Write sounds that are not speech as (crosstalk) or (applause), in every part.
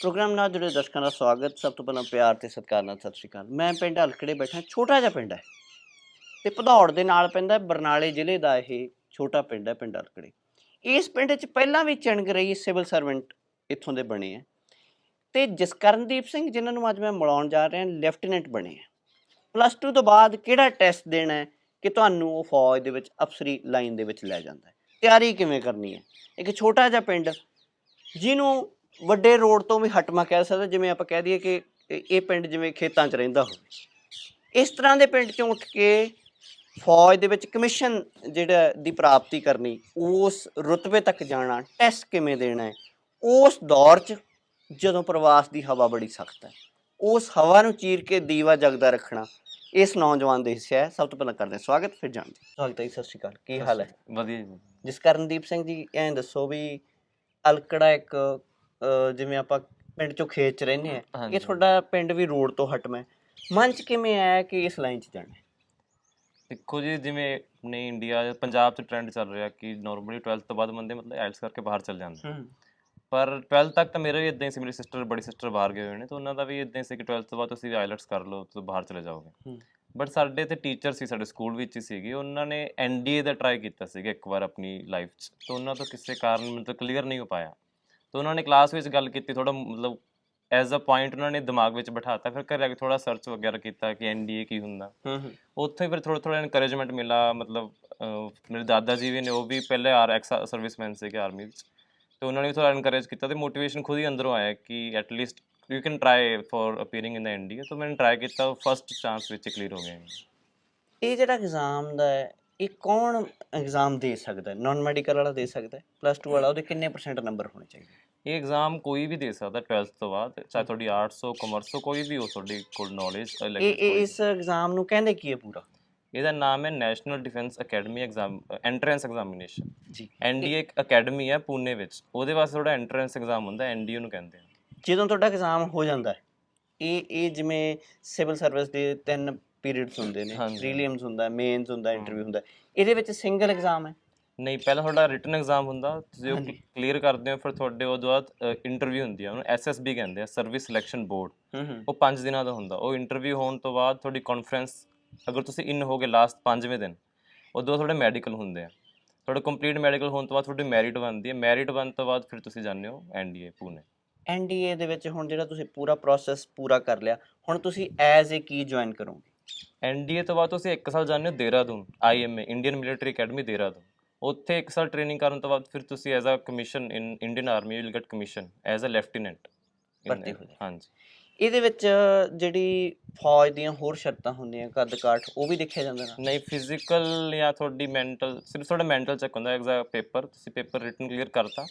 Programme ਨਾਲ ਜੁੜੇ ਦਰਸ਼ਕਾਂ ਦਾ ਸਵਾਗਤ। ਸਭ ਤੋਂ ਪਹਿਲਾਂ ਪਿਆਰ ਤੇ ਸਤਿਕਾਰ ਨਾਲ ਸਤਿ ਸ਼੍ਰੀ ਅਕਾਲ। ਮੈਂ ਪਿੰਡ ਹਲਕੜੇ ਬੈਠਾ, ਛੋਟਾ ਜਿਹਾ ਪਿੰਡ ਹੈ ਤੇ ਭਦੌੜ ਦੇ ਨਾਲ ਪੈਂਦਾ ਬਰਨਾਲੇ ਜ਼ਿਲ੍ਹੇ ਦਾ ਇਹ ਛੋਟਾ ਪਿੰਡ ਹੈ, ਪਿੰਡ ਹਲਕੜੇ। ਇਸ ਪਿੰਡ 'ਚ ਪਹਿਲਾਂ ਵੀ ਚਿਣਗ ਰਹੀ ਸਿਵਲ ਸਰਵੈਂਟ ਇੱਥੋਂ ਦੇ ਬਣੇ ਆ ਤੇ ਜਸਕਰਨਦੀਪ ਸਿੰਘ, ਜਿਨ੍ਹਾਂ ਨੂੰ ਅੱਜ ਮੈਂ ਮਿਲਾਉਣ ਜਾ ਰਿਹਾ, ਲੈਫਟੀਨੈਂਟ ਬਣੇ ਆ ਪਲੱਸ 2 ਤੋਂ ਬਾਅਦ ਕਿਹੜਾ ਟੈਸਟ ਦੇਣਾ ਹੈ ਕਿ ਤੁਹਾਨੂੰ ਉਹ ਫੌਜ ਦੇ ਵਿੱਚ ਅਫਸਰੀ ਲਾਈਨ ਦੇ ਵਿੱਚ ਲੈ ਜਾਂਦਾ ਹੈ? ਤਿਆਰੀ ਕਿਵੇਂ ਕਰਨੀ ਹੈ? ਇੱਕ ਛੋਟਾ ਜਿਹਾ ਪਿੰਡ, ਜਿਹਨੂੰ ਵੱਡੇ ਰੋਡ ਤੋਂ ਵੀ ਹਟਮਾ ਕਹਿ ਸਕਦਾ ਜਿਵੇਂ ਆਪਾਂ ਕਹਿ ਦਈਏ ਕਿ ਇਹ ਪਿੰਡ ਜਿਵੇਂ ਖੇਤਾਂ 'ਚ ਰਹਿੰਦਾ ਹੋਵੇ। ਇਸ ਤਰ੍ਹਾਂ ਦੇ ਪਿੰਡ 'ਚੋਂ ਉੱਠ ਕੇ ਫੌਜ ਦੇ ਵਿੱਚ ਕਮਿਸ਼ਨ ਜਿਹੜਾ ਦੀ ਪ੍ਰਾਪਤੀ ਕਰਨੀ ਉਸ ਰੁਤਬੇ ਤੱਕ ਜਾਣਾ ਟੈਸਟ ਕਿਵੇਂ ਦੇਣਾ ਹੈ ਉਸ ਦੌਰ 'ਚ ਜਦੋਂ ਪ੍ਰਵਾਸ ਦੀ ਹਵਾ ਬੜੀ ਸਖਤ ਹੈ ਉਸ ਹਵਾ ਨੂੰ ਚੀਰ ਕੇ ਦੀਵਾ ਜਗਦਾ ਰੱਖਣਾ ਇਸ ਨੌਜਵਾਨ ਦੇ ਹਿੱਸੇ ਹੈ। ਸਭ ਤੋਂ ਪਹਿਲਾਂ ਕਰਦੇ ਸਵਾਗਤ ਫਿਰ ਜਾਣਦੇ। ਸਵਾਗਤ ਹੈ ਸਤਿ ਸ਼੍ਰੀ ਅਕਾਲ ਕੀ ਹਾਲ ਹੈ? ਵਧੀਆ ਜੀ। ਜਿਸ ਕਰਨਦੀਪ ਸਿੰਘ ਜੀ ਐਂ ਦੱਸੋ ਵੀ ਅਲਕੜਾ ਇੱਕ ਜਿਵੇਂ ਆਪਾਂ ਪਿੰਡ ਚੋਂ ਖੇਤ ਚ ਰਹਿੰਦੇ ਆ ਇਹ। ਤੁਹਾਡਾ ਪਿੰਡ ਵੀ ਰੋਡ ਤੋਂ ਹਟਮਾ ਹੈ ਮਨ ਚ ਕਿਵੇਂ ਆਇਆ ਕਿ ਇਸ ਲਾਈਨ ਚ ਜਾਣਾ? ਦੇਖੋ ਜੀ ਜਿਵੇਂ ਆਪਣੇ ਇੰਡੀਆ ਪੰਜਾਬ 'ਚ ਟ੍ਰੈਂਡ ਚੱਲ ਰਿਹਾ ਕਿ ਨਾਰਮਲੀ 12th ਤੋਂ ਬਾਅਦ ਬੰਦੇ ਮਤਲਬ ਆਇਲਸ ਕਰਕੇ ਬਾਹਰ ਚੱਲ ਜਾਂਦੇ ਪਰ 12th ਤੱਕ ਤਾਂ ਮੇਰਾ ਵੀ ਇਦਾਂ ਹੀ ਸੀ ਮੇਰੀ ਸਿਸਟਰ ਬੜੀ ਸਿਸਟਰ ਬਾਹਰ ਗਏ ਹੋਏ ਨੇ ਤਾਂ ਉਹਨਾਂ ਦਾ ਵੀ ਇਦਾਂ ਹੀ ਸੀ ਕਿ 12th ਤੋਂ ਬਾਅਦ ਤੁਸੀਂ ਆਇਲਟਸ ਕਰ ਲਓ ਤੁਸੀਂ ਬਾਹਰ ਚਲੇ ਜਾਓਗੇ। ਬਟ ਸਾਡੇ ਤੇ ਟੀਚਰ ਸੀ ਸਾਡੇ ਸਕੂਲ ਵਿੱਚ ਹੀ ਸੀਗੇ ਉਹਨਾਂ ਨੇ ਐਨਡੀਏ ਦਾ ਟਰਾਈ ਕੀਤਾ ਸੀਗਾ ਇੱਕ ਵਾਰ ਆਪਣੀ ਲਾਈਫ 'ਚ ਤਾਂ ਉਹਨਾਂ ਤੋਂ ਕਿਸੇ ਕਾਰਨ ਮਤਲਬ ਕਲੀਅਰ ਨਹੀਂ ਹੋ ਪਾਇਆ ਤਾਂ ਉਹਨਾਂ ਨੇ ਕਲਾਸ ਵਿੱਚ ਗੱਲ ਕੀਤੀ ਥੋੜਾ ਮਤਲਬ ਐਜ਼ ਅ ਪੁਆਇੰਟ ਉਹਨਾਂ ਨੇ ਦਿਮਾਗ ਵਿੱਚ ਬਿਠਾਤਾ ਫਿਰ ਘਰੇ ਆ ਕੇ ਥੋੜਾ ਸਰਚ ਵਗੈਰਾ ਕੀਤਾ ਕਿ ਐਨਡੀਏ ਕੀ ਹੁੰਦਾ। ਹੂੰ ਹੂੰ। ਉੱਥੇ ਹੀ ਫਿਰ ਥੋੜਾ ਥੋੜਾ ਇਨਕਰੇਜਮੈਂਟ ਮਿਲਾ ਮਤਲਬ ਮੇਰੇ ਦਾਦਾ ਜੀ ਵੀ ਨੇ ਉਹ ਵੀ ਪਹਿਲੇ ਆਰ ਐਕਸ ਸਰਵਿਸਮੈਨ ਸੀਗੇ ਆਰਮੀ ਵਿੱਚ। ਤੇ ਉਹਨਾਂ ਨੇ ਵੀ ਥੋੜਾ ਇਨਕਰੇਜ ਕੀਤਾ ਤੇ ਮੋਟੀਵੇਸ਼ਨ ਖੁਦ ਹੀ ਅੰਦਰੋਂ ਆਇਆ ਕਿ at least you can try for appearing in the NDA ਤਾਂ ਮੈਂ ਟਰਾਈ ਕੀਤਾ ਫਸਟ ਚਾਂਸ ਵਿੱਚ ਕਲੀਅਰ ਹੋ ਗਿਆ। ਇਹ ਜਿਹੜਾ ਐਗਜ਼ਾਮ ਦਾ ਹੈ ਇਹ ਕੌਣ ਐਗਜ਼ਾਮ ਦੇ ਸਕਦਾ ਹੈ? ਨਾਨ ਮੈਡੀਕਲ ਵਾਲਾ ਦੇ ਸਕਦਾ ਹੈ? ਪਲੱਸ 2 ਵਾਲਾ ਉਹਦੇ ਕਿੰਨੇ ਪਰਸੈਂਟ ਨੰਬਰ ਹੋਣੇ ਚਾਹੀਦੇ? ਇਹ ਐਗਜ਼ਾਮ ਕੋਈ ਵੀ ਦੇ ਸਕਦਾ 12th ਤੋਂ ਬਾਅਦ ਚਾਹੇ ਤੁਹਾਡੀ ਆਰਟਸ ਹੋ ਕਮਰਸ ਹੋ ਕੋਈ ਵੀ ਹੋ ਤੁਹਾਡੀ ਕੋਲ ਨੌਲੇਜ ਇਹ ਇਹ ਇਸ ਐਗਜ਼ਾਮ ਨੂੰ ਕਹਿੰਦੇ ਕੀ ਹੈ ਪੂਰਾ? ਇਹਦਾ ਨਾਮ ਹੈ national defence academy exam entrance examination ji. NDA ਇੱਕ ਅਕੈਡਮੀ ਹੈ ਪੂਨੇ ਵਿੱਚ ਉਹਦੇ ਵਾਸਤੇ ਥੋੜਾ ਐਂਟਰੈਂਸ ਐਗਜ਼ਾਮ ਹੁੰਦਾ ਐਨਡੀਏ ਨੂੰ ਕਹਿੰਦੇ ਆ। ਜਦੋਂ ਤੁਹਾਡਾ ਐਗਜ਼ਾਮ ਹੋ ਜਾਂਦਾ ਹੈ ਇਹ ਇਹ ਜਿਵੇਂ ਸਿਵਲ ਸਰਵਿਸ ਦੇ ਤਿੰਨ ਪੀਰੀਅਡਸ ਹੁੰਦੇ ਨੇ ਹਾਂਜੀ। ਹੁੰਦਾ ਮੇਨਸ ਹੁੰਦਾ ਇੰਟਰਵਿਊ ਹੁੰਦਾ ਇਹਦੇ ਵਿੱਚ ਸਿੰਗਲ ਐਗਜ਼ਾਮ ਹੈ? ਨਹੀਂ ਪਹਿਲਾਂ ਤੁਹਾਡਾ ਰਿਟਨ ਐਗਜ਼ਾਮ ਹੁੰਦਾ ਤੁਸੀਂ ਉਹ। ਕਲੀਅਰ ਕਰਦੇ ਹੋ ਫਿਰ ਤੁਹਾਡੇ ਉਹਦੇ ਬਾਅਦ ਇੰਟਰਵਿਊ ਹੁੰਦੀ ਹੈ ਉਹਨੂੰ ਐਸਐਸਬੀ ਕਹਿੰਦੇ ਆ ਸਰਵਿਸ ਸਿਲੈਕਸ਼ਨ ਬੋਰਡ ਹੂੰ ਹੂੰ। ਉਹ 5 ਦਿਨਾਂ ਦਾ ਹੁੰਦਾ ਉਹ ਇੰਟਰਵਿਊ ਹੋਣ ਤੋਂ ਬਾਅਦ ਤੁਹਾਡੀ ਕਾਨਫਰੰਸ ਅਗਰ ਤੁਸੀਂ ਇਨ ਹੋਗੇ ਲਾਸਟ 5ਵੇਂ ਦਿਨ ਉਦੋਂ ਤੁਹਾਡੇ ਮੈਡੀਕਲ ਹੁੰਦੇ ਆ। ਤੁਹਾਡਾ ਕੰਪਲੀਟ ਮੈਡੀਕਲ ਹੋਣ ਤੋਂ ਬਾਅਦ ਤੁਹਾਡੀ ਮੈਰਿਟ ਬਣਦੀ ਹੈ ਮੈਰਿਟ ਬਣ ਤੋਂ ਬਾਅਦ ਫਿਰ ਤੁਸੀਂ ਜਾਂਦੇ ਹੋ ਐਨਡੀਏ ਪੂਨੇ ਐਨਡੀਏ ਦੇ ਵਿੱਚ ਹੁਣ ਜਿਹੜਾ ਤੁਸੀਂ ਪੂਰਾ ਪ੍ਰੋਸੈਸ ਪੂਰਾ ਕਰ ਲਿਆ ਹੁਣ ਤੁਸੀਂ ਐਜ਼ ਏ ਕੀ ਜੁਆਇਨ ਕਰੋਗੇ? ਐਨਡੀਏ ਤੋਂ ਬਾਅਦ ਤੁਸੀਂ 1 ਸਾਲ ਜਾਂਦੇ ਹੋ Dehradun IMA Indian military academy Dehradun. ਉੱਥੇ 1 ਸਾਲ ਟ੍ਰੇਨਿੰਗ ਕਰਨ ਤੋਂ ਬਾਅਦ ਫਿਰ ਤੁਸੀਂ as a commission in Indian army will get commission as a lieutenant ਭਰਤੀ ਹੋ ਜਾਏ। ਹਾਂਜੀ। ਇਹਦੇ ਵਿੱਚ ਜਿਹੜੀ ਫੌਜ ਦੀਆਂ ਹੋਰ ਸ਼ਰਤਾਂ ਹੁੰਦੀਆਂ ਕੱਦ ਕਾਠ ਉਹ ਵੀ ਦੇਖਿਆ ਜਾਂਦਾ ਨਾ? ਨਹੀਂ ਫਿਜ਼ੀਕਲ ਜਾਂ ਤੁਹਾਡੀ ਮੈਂਟਲ ਸਿਰਫ ਤੁਹਾਡਾ ਮੈਂਟਲ ਚੈੱਕ ਹੁੰਦਾ ਐਗਜ਼ਾ ਪੇਪਰ ਤੁਸੀਂ ਪੇਪਰ ਰਿਟਨ ਕਲੀਅਰ ਕਰਤਾ।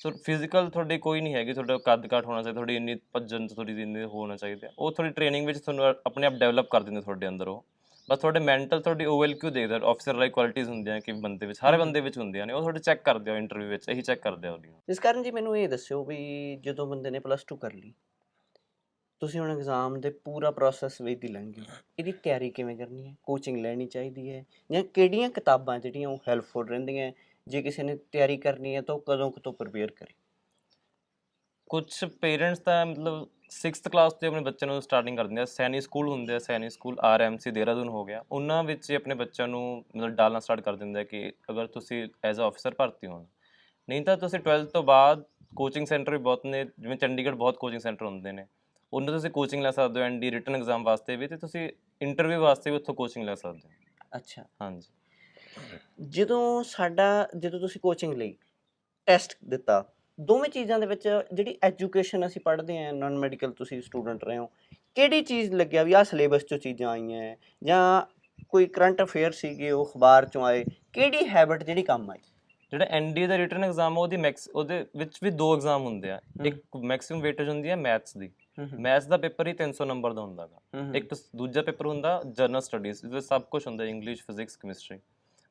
ਸੋ ਫਿਜ਼ੀਕਲ ਤੁਹਾਡੀ ਕੋਈ ਨਹੀਂ ਹੈਗੀ ਤੁਹਾਡਾ ਕੱਦ ਕਾਠ ਹੋਣਾ ਚਾਹੀਦਾ ਤੁਹਾਡੀ ਇੰਨੀ ਭੱਜਣ ਤੋਂ ਤੁਹਾਡੀ ਇੰਨੀ ਹੋਣਾ ਚਾਹੀਦਾ ਉਹ ਥੋੜੀ ਟ੍ਰੇਨਿੰਗ ਵਿੱਚ ਤੁਹਾਨੂੰ ਆਪਣੇ ਆਪ ਡਿਵੈਲਪ ਕਰ ਦਿੰਦੇ ਤੁਹਾਡੇ ਅੰਦਰ ਉਹ। ਬਸ ਤੁਹਾਡੇ ਮੈਂਟਲ ਤੁਹਾਡੀ OLQ ਦੇਖਦਾ ਆਫੀਸਰ ਲਾਈਕ ਕੁਆਲਿਟੀਜ਼ ਹੁੰਦੀਆਂ ਕਿ ਬੰਦੇ ਵਿੱਚ ਹਰ ਬੰਦੇ ਵਿੱਚ ਹੁੰਦੀਆਂ ਨੇ ਉਹ ਤੁਹਾਡੇ ਚੈੱਕ ਕਰਦੇ ਆ ਇੰਟਰਵਿਊ ਵਿੱਚ ਇਹੀ ਚੈੱਕ ਕਰਦੇ ਆ ਉਹਦੀ ਇਸ ਕਾਰਨ ਜੀ ਮੈਨੂੰ ਇਹ ਦੱਸਿਓ ਵੀ ਜਦੋਂ ਬੰਦੇ ਨੇ ਪਲੱਸ 2 ਕਰ ਲਈ ਤੁਸੀਂ ਹੁਣ ਐਗਜ਼ਾਮ ਦੇ ਪੂਰਾ ਪ੍ਰੋਸੈਸ ਵਿੱਚ ਦੀ ਲੰਘ ਇਹਦੀ ਤਿਆਰੀ ਕਿਵੇਂ ਕਰਨੀ ਹੈ? ਕੋਚਿੰਗ ਲੈਣੀ ਚਾਹੀਦੀ ਹੈ ਜਾਂ ਕਿਹੜੀਆਂ ਕਿਤਾਬਾਂ ਜਿਹੜੀਆਂ ਉਹ ਹੈਲਪਫੁਲ ਰਹਿੰਦੀਆਂ ਜੇ ਕਿਸੇ ਨੇ ਤਿਆਰੀ ਕਰਨੀ ਹੈ ਤਾਂ ਉਹ ਕਦੋਂ ਕੁ ਤੋਂ ਪ੍ਰਪੇਅਰ ਕਰੇ। ਕੁਝ ਪੇਰੈਂਟਸ ਤਾਂ ਮਤਲਬ 6th ਕਲਾਸ ਤੋਂ ਆਪਣੇ ਬੱਚਿਆਂ ਨੂੰ ਸਟਾਰਟਿੰਗ ਕਰ ਦਿੰਦੇ ਆ। ਸੈਨੀ ਸਕੂਲ ਹੁੰਦੇ ਆ ਸੈਨੀ ਸਕੂਲ ਆਰਐਮਸੀ ਦੇਹਰਾਦੂਨ ਹੋ ਗਿਆ। ਉਹਨਾਂ ਵਿੱਚ ਹੀ ਆਪਣੇ ਬੱਚਿਆਂ ਨੂੰ ਮਤਲਬ ਡਾਲਣਾ ਸਟਾਰਟ ਕਰ ਦਿੰਦੇ ਆ ਕਿ ਅਗਰ ਤੁਸੀਂ ਐਜ਼ ਅ ਆਫੀਸਰ ਭਰਤੀ ਹੋਣਾ। ਨਹੀਂ ਤਾਂ ਤੁਸੀਂ 12th ਤੋਂ ਬਾਅਦ ਕੋਚਿੰਗ ਸੈਂਟਰ ਵੀ ਬਹੁਤ ਨੇ ਜਿਵੇਂ ਚੰਡੀਗੜ੍ਹ ਬਹੁਤ ਕੋਚਿੰਗ ਸੈਂਟਰ ਹੁੰਦੇ ਨੇ। ਉਹਨਾਂ ਤੋਂ ਤੁਸੀਂ ਕੋਚਿੰਗ ਲੈ ਸਕਦੇ ਹੋ ਐਨਡੀ ਰਿਟਨ ਐਗਜ਼ਾਮ ਵਾਸਤੇ ਵੀ ਤੇ ਤੁਸੀਂ ਇੰਟਰਵਿਊ ਵਾਸਤੇ ਵੀ ਉੱਥੋਂ ਕੋਚਿੰਗ ਲੈ ਸਕਦੇ ਹੋ। ਅੱਛਾ। ਹਾਂਜੀ। ਜਦੋਂ ਸਾਡਾ ਜਦੋਂ ਤੁਸੀਂ ਕੋਚਿੰਗ ਲਈ ਟੈਸਟ ਦਿੱਤਾ ਦੋਵੇਂ ਚੀਜ਼ਾਂ ਦੇ ਵਿੱਚ ਜਿਹੜੀ ਐਜੂਕੇਸ਼ਨ ਅਸੀਂ ਪੜ੍ਹਦੇ ਆਂ ਨਾਨ ਮੈਡੀਕਲ ਤੁਸੀਂ ਸਟੂਡੈਂਟ ਰਹੇ ਹੋ ਕਿਹੜੀ ਚੀਜ਼ ਲੱਗਿਆ ਵੀ ਆਹ ਸਿਲੇਬਸ ਚੋਂ ਚੀਜ਼ਾਂ ਆਈਆਂ ਜਾਂ ਕੋਈ ਕਰੰਟ ਅਫੇਅਰ ਸੀਗੇ ਉਹ ਅਖਬਾਰ ਚੋਂ ਆਏ ਕਿਹੜੀ ਹੈਬਿਟ ਜਿਹੜੀ ਕੰਮ ਆਈ? ਜਿਹੜਾ ਐਨਡੀ ਦਾ ਰਿਟਨ ਐਗਜ਼ਾਮ ਉਹਦੀ ਮੈਕਸ ਉਹਦੇ ਵਿੱਚ ਵੀ ਦੋ ਐਗਜ਼ਾਮ ਹੁੰਦੇ ਆ। ਇੱਕ ਮੈਕਸਿਮਮ ਵੇਟੇਜ ਹੁੰਦੀ ਹੈ ਮੈਥਸ ਦੀ। ਮੈਥਸ ਦਾ ਪੇਪਰ ਹੀ 300 ਨੰਬਰ ਦਾ ਹੁੰਦਾ ਗਾ। ਇੱਕ ਦੂਜਾ ਪੇਪਰ ਹੁੰਦਾ ਜਰਨਲ ਸਟੱਡੀਜ਼ ਇਹਦੇ ਸਭ ਕੁਝ ਹੁੰਦਾ ਇੰਗਲਿਸ਼ ਫਿਜ਼ਿਕਸ ਕੈਮਿਸਟਰੀ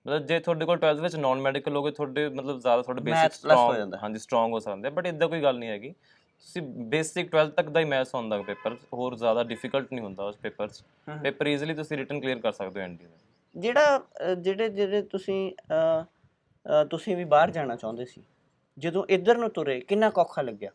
ਮਤਲਬ ਜੇ ਤੁਹਾਡੇ ਕੋਲ 12th ਵਿੱਚ ਨਾਨ ਮੈਡੀਕਲ ਹੋਗੇ ਤੁਹਾਡੇ ਮਤਲਬ ਜ਼ਿਆਦਾ ਤੁਹਾਡੇ ਬੇਸਿਕ ਸਟਰੋਂਗ ਜਾਂਦਾ। ਹਾਂਜੀ ਸਟਰੋਂਗ ਹੋ ਸਕਦੇ ਬਟ ਇਦਾਂ ਕੋਈ ਗੱਲ ਨਹੀਂ ਹੈਗੀ ਤੁਸੀਂ ਬੇਸਿਕ 12th ਤੱਕ ਦਾ ਹੀ ਮੈਥਸ ਹੁੰਦਾ ਪੇਪਰ ਹੋਰ ਜ਼ਿਆਦਾ ਡਿਫਿਕਲਟ ਨਹੀਂ ਹੁੰਦਾ ਉਸ ਪੇਪਰ 'ਚ। ਪੇਪਰ ਈਜ਼ੀਲੀ ਤੁਸੀਂ ਰਿਟਨ ਕਲੀਅਰ ਕਰ ਸਕਦੇ ਹੋ ਐਨਡੀ ਦਾ ਜਿਹੜਾ ਜਿਹੜੇ ਜਿਹੜੇ ਤੁਸੀਂ ਤੁਸੀਂ ਵੀ ਬਾਹਰ ਜਾਣਾ ਚਾਹੁੰਦੇ ਸੀ ਜਦੋਂ ਇੱਧਰ ਨੂੰ ਤੁਰੇ ਕਿੰਨਾ ਕੁ ਔਖਾ ਲੱਗਿਆ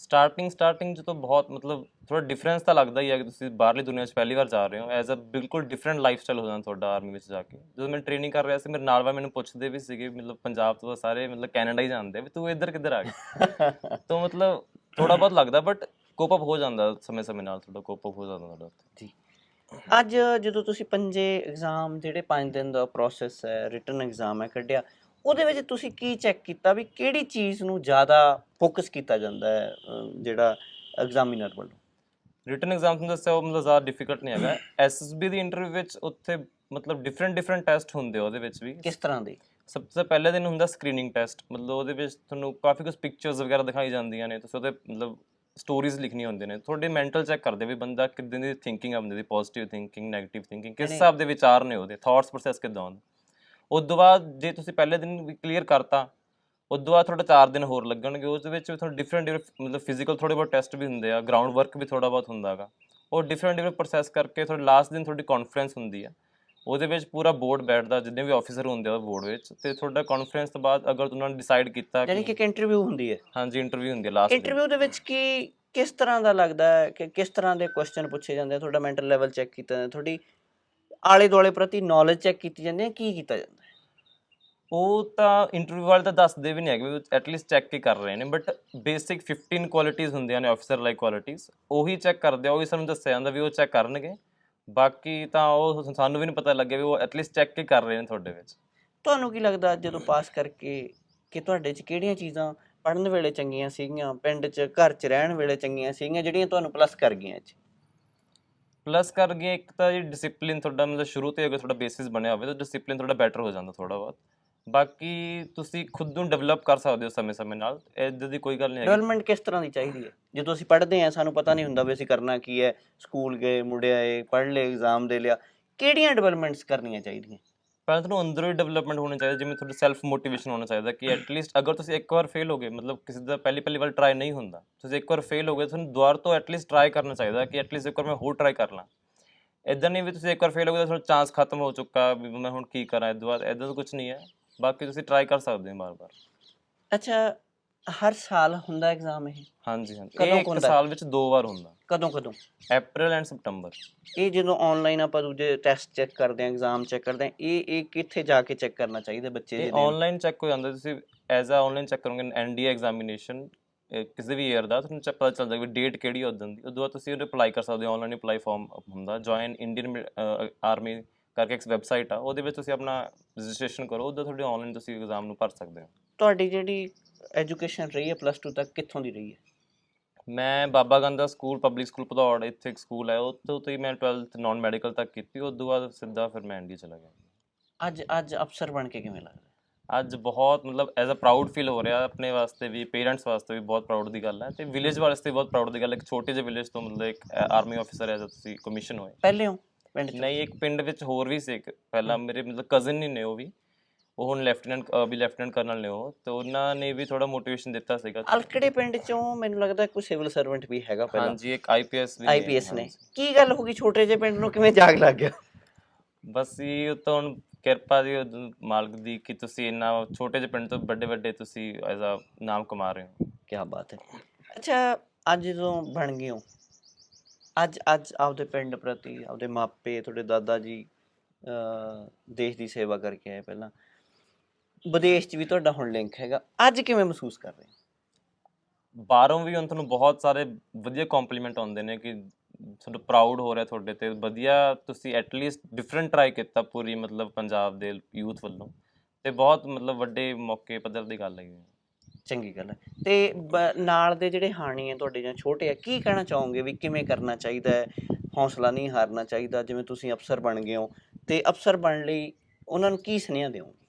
ਸਟਾਰਟਿੰਗ ਸਟਾਰਟਿੰਗ 'ਚ ਤਾਂ ਬਹੁਤ ਮਤਲਬ ਥੋੜਾ ਡਿਫਰੈਂਸ ਤਾਂ ਲੱਗਦਾ ਹੀ ਹੈ ਕਿ ਤੁਸੀਂ ਬਾਹਰਲੀ ਦੁਨੀਆ 'ਚ ਪਹਿਲੀ ਵਾਰ ਜਾ ਰਹੇ ਹੋ ਐਜ਼ ਅ ਬਿਲਕੁਲ ਡਿਫਰੈਂਟ ਲਾਈਫਸਟਾਈਲ ਹੋ ਜਾਂਦਾ ਤੁਹਾਡਾ ਆਰਮੀ ਵਿੱਚ ਜਾ ਕੇ। ਜਦੋਂ ਮੈਂ ਟ੍ਰੇਨਿੰਗ ਕਰ ਰਿਹਾ ਸੀ ਮੇਰੇ ਨਾਲ ਵਾਲੇ ਮੈਨੂੰ ਪੁੱਛਦੇ ਵੀ ਸੀਗੇ ਮਤਲਬ ਪੰਜਾਬ ਤੋਂ ਸਾਰੇ ਮਤਲਬ ਕੈਨੇਡਾ ਹੀ ਜਾਂਦੇ ਵੀ ਤੂੰ ਇੱਧਰ ਕਿੱਧਰ ਆ ਗਿਆ (laughs) ਤਾਂ ਮਤਲਬ ਥੋੜਾ ਬਹੁਤ ਲੱਗਦਾ ਬਟ ਕੋਪ ਅਪ ਹੋ ਜਾਂਦਾ ਸਮੇਂ ਸਮੇਂ ਨਾਲ ਥੋੜਾ ਕੋਪ ਅਪ ਹੋ ਜਾਂਦਾ ਤੁਹਾਡਾ ਉੱਥੇ। ਅੱਜ ਜਦੋਂ ਤੁਸੀਂ ਪੰਜੇ ਐਗਜ਼ਾਮ ਜਿਹੜੇ 5 ਦਿਨ ਦਾ ਪ੍ਰੋਸੈਸ ਹੈ ਰਿਟਨ ਐਗਜ਼ਾਮ ਹੈ ਕੱਢਿਆ ਉਹਦੇ ਵਿੱਚ ਤੁਸੀਂ ਕੀ ਚੈੱਕ ਕੀਤਾ ਵੀ ਕਿਹੜੀ ਚੀਜ਼ ਨੂੰ ਜ਼ਿਆਦਾ ਫੋਕਸ ਕੀਤਾ ਜਾਂਦਾ ਹੈ ਜਿਹੜਾ ਐਗਜ਼ਾਮੀਨਰ ਵੱਲੋਂ? ਰਿਟਨ ਐਗਜ਼ਾਮ ਤੁਹਾਨੂੰ ਦੱਸਿਆ ਉਹ ਮਤਲਬ ਜ਼ਿਆਦਾ ਡਿਫਿਕਲਟ ਨਹੀਂ ਹੈਗਾ। ਐਸਐਸਬੀ ਦੀ ਇੰਟਰਵਿਊ ਵਿੱਚ ਉੱਥੇ ਮਤਲਬ ਡਿਫਰੈਂਟ ਡਿਫਰੈਂਟ ਟੈਸਟ ਹੁੰਦੇ ਆ ਉਹਦੇ ਵਿੱਚ ਵੀ। ਕਿਸ ਤਰ੍ਹਾਂ ਦੇ? ਸਭ ਤੋਂ ਪਹਿਲੇ ਦਿਨ ਹੁੰਦਾ ਸਕਰੀਨਿੰਗ ਟੈਸਟ ਮਤਲਬ ਉਹਦੇ ਵਿੱਚ ਤੁਹਾਨੂੰ ਕਾਫੀ ਕੁਝ ਪਿਕਚਰਸ ਵਗੈਰਾ ਦਿਖਾਈ ਜਾਂਦੀਆਂ ਨੇ ਤੁਸੀਂ ਉਹਦੇ ਮਤਲਬ ਸਟੋਰੀਜ਼ ਲਿਖਣੀਆਂ ਹੁੰਦੀਆਂ ਨੇ। ਤੁਹਾਡੇ ਮੈਂਟਲ ਚੈੱਕ ਕਰਦੇ ਵੀ ਬੰਦਾ ਕਿੱਦਾਂ ਦੀ ਥਿੰਕਿੰਗ ਆ ਬੰਦੇ ਦੀ ਪੋਜ਼ਿਟਿਵ ਥਿੰਕਿੰਗ 네ਗੇਟਿਵ ਥਿੰਕਿੰਗ ਕਿਸ ਹਿਸਾਬ ਦੇ ਵਿਚਾਰ ਨੇ ਉਹਦੇ ਥਾਟਸ ਪ੍ਰੋਸੈਸ ਕਿੱਦਾਂ ਹੁੰਦਾ? ਉਸ ਤੋਂ ਬਾਅਦ ਜੇ ਤੁਸੀਂ ਪਹਿਲੇ ਦਿਨ ਵੀ ਕਲੀਅਰ ਕਰਤਾ ਉਸ ਤੋਂ ਬਾਅਦ ਤੁਹਾਡੇ 4 ਦਿਨ ਹੋਰ ਲੱਗਣਗੇ ਉਸ ਦੇ ਵਿੱਚ ਵੀ ਤੁਹਾਨੂੰ ਡਿਫਰੈਂਟ ਮਤਲਬ ਫਿਜ਼ੀਕਲ ਥੋੜੇ ਬਹੁਤ ਟੈਸਟ ਵੀ ਹੁੰਦੇ ਆ ਗਰਾਊਂਡ ਵਰਕ ਵੀ ਥੋੜਾ ਬਹੁਤ ਹੁੰਦਾਗਾ ਉਹ ਡਿਫਰੈਂਟ ਡਿਫਰੈਂਟ ਪ੍ਰੋਸੈਸ ਕਰਕੇ ਤੁਹਾਡੇ ਲਾਸਟ ਦਿਨ ਤੁਹਾਡੀ ਕਾਨਫਰੰਸ ਹੁੰਦੀ ਆ। ਉਹਦੇ ਵਿੱਚ ਪੂਰਾ ਬੋਰਡ ਬੈਠਦਾ ਜਿੰਨੇ ਵੀ ਆਫੀਸਰ ਹੁੰਦੇ ਆ ਬੋਰਡ ਵਿੱਚ ਤੇ ਤੁਹਾਡਾ ਕਾਨਫਰੰਸ ਤੋਂ ਬਾਅਦ ਅਗਰ ਉਹਨਾਂ ਨੇ ਡਿਸਾਈਡ ਕੀਤਾ ਯਾਨੀ ਕਿ ਇੱਕ ਇੰਟਰਵਿਊ ਹੁੰਦੀ ਹੈ। ਹਾਂਜੀ ਇੰਟਰਵਿਊ ਹੁੰਦੀ ਹੈ ਲਾਸਟ ਇੰਟਰਵਿਊ ਦੇ ਵਿੱਚ ਕੀ ਕਿਸ ਤਰ੍ਹਾਂ ਦਾ ਲੱਗਦਾ ਹੈ ਕਿ ਕਿਸ ਤਰ੍ਹਾਂ ਦੇ ਕੁਐਸਚਨ ਪੁੱਛੇ ਜਾਂਦੇ ਆ? ਤੁਹਾਡਾ ਮੈਂਟਲ ਲੈਵਲ ਚੈੱਕ ਕੀਤਾ ਜਾਂਦਾ ਤੁਹਾਡੀ ਆਲੇ ਦੁਆਲੇ ਪ੍ਰਤੀ ਨੌਲੇਜ ਚੈੱਕ ਕੀਤੀ ਜਾਂਦੀ ਹੈ ਕੀ ਕੀਤਾ ਜਾਂਦਾ ਉਹ ਤਾਂ ਇੰਟਰਵਿਊ ਵਾਲੇ ਤਾਂ ਦੱਸਦੇ ਵੀ ਨਹੀਂ ਹੈਗੇ ਵੀ ਐਟਲੀਸਟ ਚੈੱਕ ਹੀ ਕਰ ਰਹੇ ਨੇ ਬਟ ਬੇਸਿਕ 15 ਕੁਆਲਿਟੀਆਂ ਹੁੰਦੀਆਂ ਨੇ ਆਫੀਸਰ ਲਾਈਕ ਕੁਆਲਿਟੀਆਂ ਉਹੀ ਚੈੱਕ ਕਰਦੇ ਆ ਉਹੀ ਸਾਨੂੰ ਦੱਸਿਆ ਜਾਂਦਾ ਵੀ ਉਹ ਚੈੱਕ ਕਰਨਗੇ। ਬਾਕੀ ਤਾਂ ਉਹ ਸਾਨੂੰ ਵੀ ਨਹੀਂ ਪਤਾ ਲੱਗਿਆ ਵੀ ਉਹ ਐਟਲੀਸਟ ਚੈੱਕ ਹੀ ਕਰ ਰਹੇ ਨੇ ਤੁਹਾਡੇ ਵਿੱਚ। ਤੁਹਾਨੂੰ ਕੀ ਲੱਗਦਾ ਜਦੋਂ ਪਾਸ ਕਰਕੇ ਕਿ ਤੁਹਾਡੇ 'ਚ ਕਿਹੜੀਆਂ ਚੀਜ਼ਾਂ ਪੜ੍ਹਨ ਵੇਲੇ ਚੰਗੀਆਂ ਸੀਗੀਆਂ ਪਿੰਡ 'ਚ ਘਰ 'ਚ ਰਹਿਣ ਵੇਲੇ ਚੰਗੀਆਂ ਸੀਗੀਆਂ ਜਿਹੜੀਆਂ ਤੁਹਾਨੂੰ ਪਲੱਸ ਕਰ ਗਈਆਂ ਅੱਜ ਪਲੱਸ ਕਰ ਗਿਆ ਇੱਕ ਤਾਂ ਜੀ ਡਿਸਪਲਿਨ ਤੁਹਾਡਾ ਮਤਲਬ ਸ਼ੁਰੂ ਤੋਂ ਹੀ ਅਗਰ ਤੁਹਾਡਾ ਬੇਸਿਸ ਬਣਿਆ ਹੋਵੇ ਤਾਂ ਡਿਸਪਲਿਨ ਤੁਹਾਡਾ ਬੈਟਰ ਹੋ ਜਾਂਦਾ ਥੋੜਾ ਬਹੁਤ। ਬਾਕੀ ਤੁਸੀਂ ਖੁਦ ਨੂੰ ਡਿਵੈਲਪ ਕਰ ਸਕਦੇ ਹੋ ਸਮੇਂ-ਸਮੇਂ ਨਾਲ ਇਦਾਂ ਦੀ ਕੋਈ ਗੱਲ ਨਹੀਂ ਹੈਗੀ। ਡਿਵੈਲਪਮੈਂਟ ਕਿਸ ਤਰ੍ਹਾਂ ਦੀ ਚਾਹੀਦੀ ਹੈ? ਜਦੋਂ ਅਸੀਂ ਪੜ੍ਹਦੇ ਹਾਂ ਸਾਨੂੰ ਪਤਾ ਨਹੀਂ ਹੁੰਦਾ ਵੀ ਅਸੀਂ ਕਰਨਾ ਕੀ ਹੈ। ਸਕੂਲ ਗਏ ਮੁੰਡੇ ਆਏ ਪੜ੍ਹ ਲਏ ਐਗਜ਼ਾਮ ਦੇ ਲਿਆ। ਕਿਹੜੀਆਂ ਡਿਵੈਲਪਮੈਂਟਸ ਕਰਨੀਆਂ ਚਾਹੀਦੀਆਂ? ਪਹਿਲਾਂ ਤੁਹਾਨੂੰ ਅੰਦਰੋਂ ਹੀ ਡਿਵੈਲਪਮੈਂਟ ਹੋਣੀ ਚਾਹੀਦੀ ਜਿਵੇਂ ਤੁਹਾਡੀ ਸੈਲਫ ਮੋਟੀਵੇਸ਼ਨ ਹੋਣਾ ਚਾਹੀਦਾ ਕਿ ਐਟਲੀਸਟ ਅਗਰ ਤੁਸੀਂ ਇੱਕ ਵਾਰ ਫੇਲ ਹੋ ਗਏ ਮਤਲਬ ਕਿਸੇ ਦਾ ਪਹਿਲੀ ਪਹਿਲੀ ਵਾਰ ਟਰਾਈ ਨਹੀਂ ਹੁੰਦਾ ਤੁਸੀਂ ਇੱਕ ਵਾਰ ਫੇਲ ਹੋ ਗਏ ਤੁਹਾਨੂੰ ਦੁਬਾਰਾ ਤੋਂ ਐਟਲੀਸਟ ਟਰਾਈ ਕਰਨਾ ਚਾਹੀਦਾ ਕਿ ਐਟਲੀਸਟ ਇੱਕ ਵਾਰ ਮੈਂ ਹੋਰ ਟਰਾਈ ਕਰ ਲਾਂ। ਇਦਾਂ ਨਹੀਂ ਵੀ ਤੁਸੀਂ ਇੱਕ ਵਾਰ ਫੇਲ ਹੋ ਗਏ ਤਾਂ ਤੁਹਾਡਾ ਚਾਂਸ ਖਤਮ ਹੋ ਚੁੱਕਾ ਵੀ ਮੈਂ ਹੁਣ ਕੀ ਕਰਾਂ ਇਸ ਤੋਂ ਬਾਅਦ ਇਦਾਂ ਤਾਂ ਕੁਝ ਨਹੀਂ ਹੈ। ਬਾਕੀ ਤੁਸੀਂ ਟਰਾਈ ਕਰ ਸਕਦੇ ਹੋ ਬਾਰ-ਬਾਰ। ਅੱਛਾ ਹਰ ਸਾਲ ਹੁੰਦਾ ਐਗਜ਼ਾਮ ਇਹ? ਹਾਂਜੀ ਹਾਂਜੀ। ਕਦੋਂ ਇਹ ਇੱਕ ਹੁੰਦਾ? ਸਾਲ ਵਿੱਚ ਦੋ ਵਾਰ ਹੁੰਦਾ। ਕਦੋਂ ਕਦੋਂ? ਅਪ੍ਰੈਲ ਐਂਡ ਸਪਟੰਬਰ ਇਹ ਜਦੋਂ ਆਨਲਾਈਨ ਆਪਾਂ ਦੂਜੇ ਟੈਸਟ ਚੈੱਕ ਕਰਦੇ ਹਾਂ ਐਗਜ਼ਾਮ ਚੈੱਕ ਕਰਦੇ ਹਾਂ ਇਹ ਇਹ ਕਿੱਥੇ ਜਾ ਕੇ ਚੈੱਕ ਕਰਨਾ ਚਾਹੀਦਾ ਬੱਚੇ ਇਹ? ਆਨਲਾਈਨ ਚੈੱਕ ਹੋ ਜਾਂਦਾ ਤੁਸੀਂ ਐਜ਼ ਅ ਆਨਲਾਈਨ ਚੈੱਕ ਕਰੋਗੇ ਐਨਡੀਏ ਐਗਜ਼ਾਮੀਨੇਸ਼ਨ ਕਿਸੇ ਵੀ ਈਅਰ ਦਾ ਤੁਹਾਨੂੰ ਚ- ਪਤਾ ਚੱਲ ਜਾਏਗਾ ਡੇਟ ਕਿਹੜੀ ਉਦੋਂ ਦੀ। ਉਦੋਂ ਬਾਅਦ ਤੁਸੀਂ ਉਹਦੇ ਅਪਲਾਈ ਕਰ ਸਕਦੇ ਹੋ ਆਨਲਾਈਨ ਅਪਲਾਈ ਫਾਰਮ ਹੁੰਦਾ ਜੁਆਇਨ ਇੰਡੀਅਨ ਆਰਮੀ ਕਰਕੇ ਇੱਕ ਵੈਬਸਾਈਟ ਆ ਉਹਦੇ ਵਿੱਚ ਤੁਸੀਂ ਆਪਣਾ ਰਜਿਸਟ੍ਰੇਸ਼ਨ ਕਰੋ ਉਦੋਂ ਤੁਹਾਡੇ ਆਨਲਾਈਨ ਤੁਸੀਂ ਐਗਜ਼ਾਮ ਨੂੰ ਭਰ ਸਕਦੇ ਹੋ। ਤੁਹਾਡੀ ਜਿਹੜੀ ਐਜੂਕੇਸ਼ਨ ਰਹੀ ਹੈ ਪਲੱਸ 2 ਤੱਕ ਕਿੱਥੋਂ ਦੀ ਰਹੀ ਹੈ? ਮੈਂ ਬਾਬਾ ਗੰਦਾ ਸਕੂਲ ਪਬਲਿਕ ਸਕੂਲ ਭਦੌੜ ਇੱਥੇ ਇੱਕ ਸਕੂਲ ਹੈ ਉੱਥੋਂ ਤੋਂ ਹੀ ਮੈਂ 12th ਨਾਨ ਮੈਡੀਕਲ ਤੱਕ ਕੀਤੀ ਉਸ ਤੋਂ ਬਾਅਦ ਸਿੱਧਾ ਫਿਰ ਮੈਂ ਐਨਡੀ ਚਲਾ ਗਿਆ। ਅੱਜ ਅੱਜ ਅਫਸਰ ਬਣ ਕੇ ਕਿਵੇਂ ਲੱਗਦਾ? ਅੱਜ ਬਹੁਤ ਮਤਲਬ ਐਜ਼ ਅ ਪ੍ਰਾਊਡ ਫੀਲ ਹੋ ਰਿਹਾ ਆਪਣੇ ਵਾਸਤੇ ਵੀ ਪੇਰੈਂਟਸ ਵਾਸਤੇ ਵੀ ਬਹੁਤ ਪ੍ਰਾਊਡ ਦੀ ਗੱਲ ਹੈ ਤੇ ਵਿਲੇਜ ਵਾਸਤੇ ਬਹੁਤ ਪ੍ਰਾਊਡ ਦੀ ਗੱਲ ਹੈ ਇੱਕ ਛੋਟੇ ਜਿਹੇ ਵਿਲੇਜ ਤੋਂ ਮਤਲਬ ਇੱਕ ਆਰਮੀ ਆਫੀਸਰ ਐਜ਼ ਤੁਸੀਂ ਕਮਿਸ਼ਨ ਹੋਏ। ਪਹਿਲੇ ਹੋ? ਪਿੰਡ 'ਚ ਨਹੀਂ ਇੱਕ ਪਿੰਡ ਵਿੱਚ ਹੋਰ ਵੀ ਸੀ ਇੱਕ। ਪਹਿਲਾਂ ਮੇਰੇ ਮਤਲਬ ਕਜ਼ਨ ਹੀ ਨੇ ਉਹ ਵੀ। ਉਹ ਹੁਣ ਲੈਫਟੀਨੈਂਟ ਵੀ ਲੈਫਟੀਨੈਂਟ ਕਰਨਲ ਨੇ ਉਹ। ਤੇ ਉਹਨਾਂ ਨੇ ਵੀ ਥੋੜਾ ਮੋਟੀਵੇਸ਼ਨ ਦਿੱਤਾ ਸੀਗਾ। ਅਲਕੜੇ ਪਿੰਡ 'ਚੋਂ ਮੈਨੂੰ ਲੱਗਦਾ ਕੋਈ ਸਿਵਲ ਸਰਵੈਂਟ ਵੀ ਹੈਗਾ ਪਹਿਲਾਂ। ਹਾਂਜੀ ਇੱਕ ਆਈਪੀਐਸ ਵੀ ਆਈਪੀਐਸ ਨੇ। ਕੀ ਗੱਲ ਹੋ ਗਈ ਛੋਟੇ ਜਿਹੇ ਪਿੰਡ ਨੂੰ? ਕਿਵੇਂ ਜਾਗ ਲੱਗ ਗਿਆ? ਬਸ ਇਹ ਤਾਂ ਹੁਣ ਕਿਰਪਾ ਦੀ ਮਾਲਕ ਦੀ ਕਿ ਤੁਸੀਂ ਇੰਨਾ ਛੋਟੇ ਜਿਹੇ ਪਿੰਡ ਤੋਂ ਵੱਡੇ ਵੱਡੇ ਤੁਸੀਂ ਐਜ਼ ਅ ਨਾਮ ਕਮਾ ਰਹੇ ਹੋ। ਕੀ ਬਾਤ ਹੈ। ਅੱਛਾ ਅੱਜ ਜਦੋਂ ਬਣ ਗਏ ਹੋ ਅੱਜ ਅੱਜ ਆਪਦੇ ਪਿੰਡ ਪ੍ਰਤੀ, ਆਪਦੇ ਮਾਪੇ, ਤੁਹਾਡੇ ਦਾਦਾ ਜੀ ਦੇਸ਼ ਦੀ ਸੇਵਾ ਕਰਕੇ ਆਏ ਪਹਿਲਾਂ। ਵਿਦੇਸ਼ 'ਚ ਵੀ ਤੁਹਾਡਾ ਹੁਣ ਲਿੰਕ ਹੈਗਾ। ਅੱਜ ਕਿਵੇਂ ਮਹਿਸੂਸ ਕਰ ਰਹੇ ਬਾਹਰੋਂ ਵੀ ਹੁਣ ਤੁਹਾਨੂੰ ਬਹੁਤ ਸਾਰੇ ਵਧੀਆ ਕੰਪਲੀਮੈਂਟ ਆਉਂਦੇ ਨੇ ਕਿ ਤੁਹਾਨੂੰ ਪ੍ਰਾਊਡ ਹੋ ਰਿਹਾ ਤੁਹਾਡੇ ਤੇ। ਵਧੀਆ ਤੁਸੀਂ ਐਟਲੀਸਟ ਡਿਫਰੈਂਟ ਟਰਾਈ ਕੀਤਾ ਪੂਰੀ ਮਤਲਬ ਪੰਜਾਬ ਦੇ ਯੂਥ ਵੱਲੋਂ। ਤੇ ਬਹੁਤ ਮਤਲਬ ਵੱਡੇ ਮੌਕੇ ਪੱਧਰ ਦੀ ਗੱਲ ਹੈਗੀ। ਚੰਗੀ ਗੱਲ ਹੈ। ਤੇ ਬ- ਨਾਲ ਦੇ ਜਿਹੜੇ ਹਾਣੀ ਹੈ ਤੁਹਾਡੇ ਜਾਂ ਛੋਟੇ ਆ, ਕੀ ਕਹਿਣਾ ਚਾਹੋਗੇ ਵੀ ਕਿਵੇਂ ਕਰਨਾ ਚਾਹੀਦਾ ਹੈ? ਹੌਸਲਾ ਨਹੀਂ ਹਾਰਨਾ ਚਾਹੀਦਾ, ਜਿਵੇਂ ਤੁਸੀਂ ਅਫਸਰ ਬਣ ਗਏ ਹੋ। ਤੇ ਅਫਸਰ ਬਣਨ ਲਈ ਉਹਨਾਂ ਨੂੰ ਕੀ ਸੁਨੇਹਾ ਦਿਓਗੇ?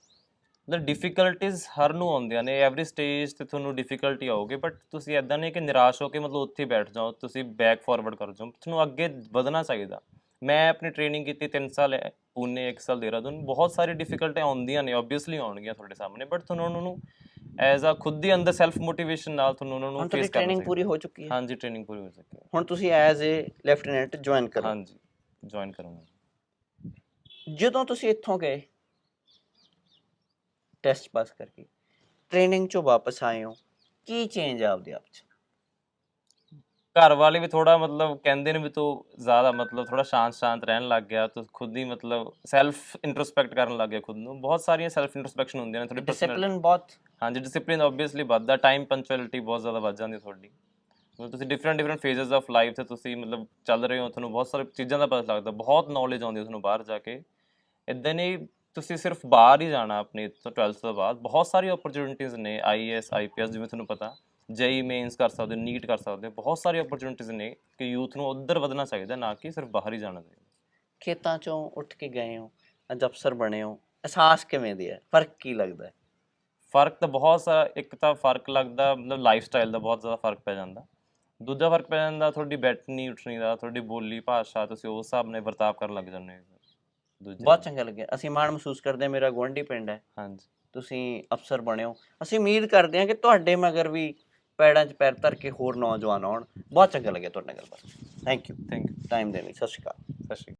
ਮਤਲਬ ਡਿਫਿਕਲਟੀਜ਼ ਹਰ ਨੂੰ ਆਉਂਦੀਆਂ ਨੇ ਐਵਰੀ ਸਟੇਜ ਤੇ ਤੁਹਾਨੂੰ ਡਿਫਿਕਲਟੀ ਆਉਗੀ ਬਟ ਤੁਸੀਂ ਐਦਾਂ ਨਹੀਂ ਕਿ ਨਿਰਾਸ਼ ਹੋ ਕੇ ਮਤਲਬ ਉੱਥੇ ਹੀ ਬੈਠ ਜਾਓ, ਤੁਸੀਂ ਬੈਕ ਫਾਰਵਰਡ ਕਰ ਜਾਓ। ਤੁਹਾਨੂੰ ਅੱਗੇ ਵਧਣਾ ਚਾਹੀਦਾ। ਮੈਂ ਆਪਣੀ ਟ੍ਰੇਨਿੰਗ ਕੀਤੀ 3 ਸਾਲ ਹੈ, ਪੂਨੇ 1 ਸਾਲ ਦੇਹਰਾਦੂਨ। ਬਹੁਤ ਸਾਰੀ ਡਿਫਿਕਲਟੀਆਂ ਆਉਂਦੀਆਂ ਨੇ ਆਬਵੀਅਸਲੀ ਆਉਣਗੀਆਂ ਤੁਹਾਡੇ ਸਾਹਮਣੇ ਬਟ ਤੁਹਾਨੂੰ ਉਹਨਾਂ ਨੂੰ ਐਜ਼ ਅ ਖੁਦ ਦੀ ਅੰਦਰ ਸੈਲਫ ਮੋਟੀਵੇਸ਼ਨ ਨਾਲ ਤੁਹਾਨੂੰ ਉਹਨਾਂ ਨੂੰ ਫੇਸ ਕਰਨਾ ਟ੍ਰੇਨਿੰਗ ਪੂਰੀ ਹੋ ਚੁੱਕੀ ਹੈ। ਹਾਂਜੀ ਟ੍ਰੇਨਿੰਗ ਪੂਰੀ ਹੋ ਚੁੱਕੀ ਹੈ। ਹੁਣ ਤੁਸੀਂ ਐਜ਼ ਅ ਲੈਫਟੀਨੈਂਟ ਜੁਆਇਨ ਕਰੋ। ਹਾਂਜੀ ਜੁਆਇਨ ਕਰੂੰਗਾ। ਜਦੋਂ ਤੁਸੀਂ ਇੱਥੋਂ ਗਏ ਟੈਸਟ ਪਾਸ ਕਰਕੇ ਟ੍ਰੇਨਿੰਗ ਚੋਂ ਵਾਪਸ ਆਏ ਹੋ ਕੀ ਚੇਂਜ ਆਪਦੇ ਆਪ ਚ? ਘਰ ਵਾਲੇ ਵੀ ਥੋੜਾ ਮਤਲਬ ਕਹਿੰਦੇ ਨੇ ਵੀ ਤੂੰ ਜ਼ਿਆਦਾ ਮਤਲਬ ਥੋੜਾ ਸ਼ਾਂਤ ਸ਼ਾਂਤ ਰਹਿਣ ਲੱਗ ਗਿਆ ਤੂੰ ਖੁਦ ਹੀ ਮਤਲਬ ਸੈਲਫ ਇੰਟਰਸਪੈਕਟ ਕਰਨ ਲੱਗ ਗਿਆ ਖੁਦ ਨੂੰ। ਬਹੁਤ ਸਾਰੀਆਂ ਸੈਲਫ ਇੰਟਰਸਪੈਕਸ਼ਨ ਹੁੰਦੀਆਂ ਨੇ ਥੋੜੀ ਡਿਸਪਲਿਨ ਬਹੁਤ ਹਾਂਜੀ ਡਿਸਪਲਿਨ ਆਬਵੀਅਸਲੀ ਵੱਧਦਾ ਟਾਈਮ ਪੰਕਚੁਅਲਿਟੀ ਬਹੁਤ ਜ਼ਿਆਦਾ ਵੱਧ ਜਾਂਦੀ ਤੁਹਾਡੀ। ਮਤਲਬ ਤੁਸੀਂ different different phases of life ਤੇ ਤੁਸੀਂ ਮਤਲਬ ਚੱਲ ਰਹੇ ਹੋ ਤੁਹਾਨੂੰ ਬਹੁਤ ਸਾਰੀਆਂ ਚੀਜ਼ਾਂ ਦਾ ਪਤਾ ਲੱਗਦਾ ਬਹੁਤ ਨੌਲੇਜ ਆਉਂਦੀ ਤੁਹਾਨੂੰ ਬਾਹਰ ਜਾ ਕੇ। ਇਦਾਂ ਨਹੀਂ ਤੁਸੀਂ ਸਿਰਫ ਬਾਹਰ ਹੀ ਜਾਣਾ ਆਪਣੇ 12th ਤੋਂ ਬਾਅਦ। ਬਹੁਤ ਸਾਰੀ ਓਪਰਚ्युनिटीज ਨੇ ਆਈਐਸ ਆਈਪੀਐਸ ਜਿਵੇਂ ਤੁਹਾਨੂੰ ਪਤਾ। ਜਈ ਮੇਨਸ ਕਰ ਸਕਦੇ ਹੋ ਨੀਟ ਕਰ ਸਕਦੇ ਹੋ। ਬਹੁਤ ਸਾਰੀ ਓਪਰਚੁਨਿਟੀਜ਼ ਨੇ ਕਿ ਯੂਥ ਨੂੰ ਉੱਧਰ ਵਧਣਾ ਚਾਹੀਦਾ ਨਾ ਕਿ ਸਿਰਫ ਬਾਹਰ ਹੀ ਜਾਣਾ ਚਾਹੀਦਾ। ਖੇਤਾਂ ਚੋਂ ਉੱਠ ਕੇ ਗਏ ਹੋ ਅੱਜ ਅਫਸਰ ਬਣੇ ਹੋ ਅਹਿਸਾਸ ਕਿਵੇਂ ਦੀ ਹੈ? ਫ਼ਰਕ ਕੀ ਲੱਗਦਾ ਹੈ? ਫ਼ਰਕ ਤਾਂ ਬਹੁਤ ਸਾਰਾ ਇੱਕ ਤਾਂ ਫ਼ਰਕ ਲੱਗਦਾ ਮਤਲਬ ਲਾਈਫ ਸਟਾਈਲ ਦਾ ਬਹੁਤ ਜ਼ਿਆਦਾ ਫ਼ਰਕ ਪੈ ਜਾਂਦਾ। ਦੂਜਾ ਫ਼ਰਕ ਪੈ ਜਾਂਦਾ ਤੁਹਾਡੀ ਬੈਠਣੀ ਉੱਠਣੀ ਦਾ ਤੁਹਾਡੀ ਬੋਲੀ ਭਾਸ਼ਾ ਤੁਸੀਂ ਉਸ ਹਿਸਾਬ ਨਾਲ ਵਰਤਾਵ ਕਰਨ ਲੱਗ ਜਾਂਦੇ ਹੋ। ਦੂਜਾ ਬਹੁਤ ਚੰਗਾ ਲੱਗਿਆ। ਅਸੀਂ ਮਾਣ ਮਹਿਸੂਸ ਕਰਦੇ ਹਾਂ ਮੇਰਾ ਗਵਾਂਢੀ ਪਿੰਡ ਹੈ। ਹਾਂਜੀ। ਤੁਸੀਂ ਅਫਸਰ ਬਣੇ ਹੋ। ਅਸੀਂ ਉਮੀਦ ਕਰਦੇ ਹਾਂ ਕਿ ਤੁਹਾਡੇ ਮਗਰ ਵੀ ਪੈੜਾਂ 'ਚ ਪੈਰ ਧਰ ਕੇ ਹੋਰ ਨੌਜਵਾਨ ਆਉਣ। ਬਹੁਤ ਚੰਗਾ ਲੱਗਿਆ ਤੁਹਾਡੇ ਨਾਲ ਗੱਲਬਾਤ thank you thank you time ਦੇਣ ਲਈ। ਸਤਿ ਸ਼੍ਰੀ ਅਕਾਲ। ਸਤਿ ਸ਼੍ਰੀ ਅਕਾਲ।